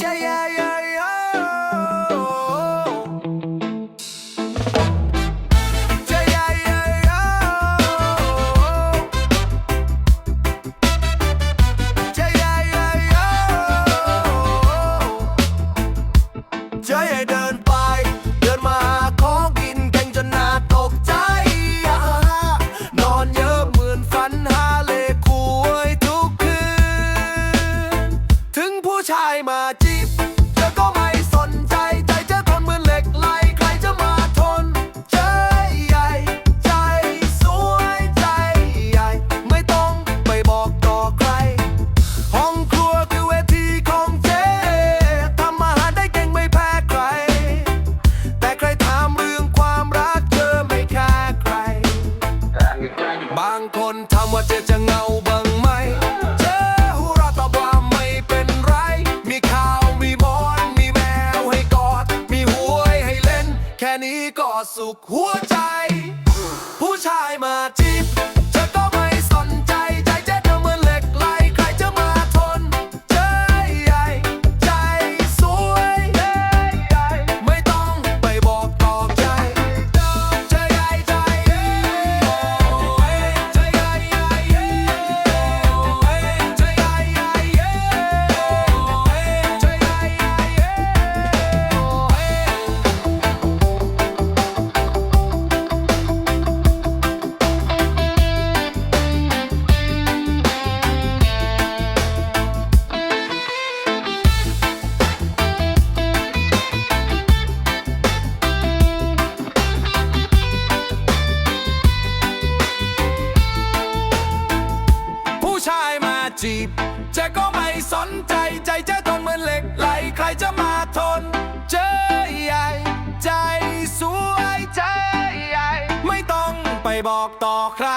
Yeah, yeah, yeah, yeah. Yeah, yeah, yeah, yeah. Yeah, yeah, yeah, yeah. Yeah, yeah, done. บางคนทำว่าเจอจะเงาบ้างไหมเจอหัวเราะตอบว่าไม่เป็นไร มีข้าวมีบอนมีแมวให้กอด มีหวยให้เล่น แค่นี้ก็สุขหัวใจ ผู้ชายมาจี จีบเจ๊ก็ไม่สนใจใจเจ๊ทนเหมือนเหล็กไหลใครจะมาทน เจ๊ใหญ่ ใจสวยใจใหญ่ ไม่ต้องไปบอกต่อใคร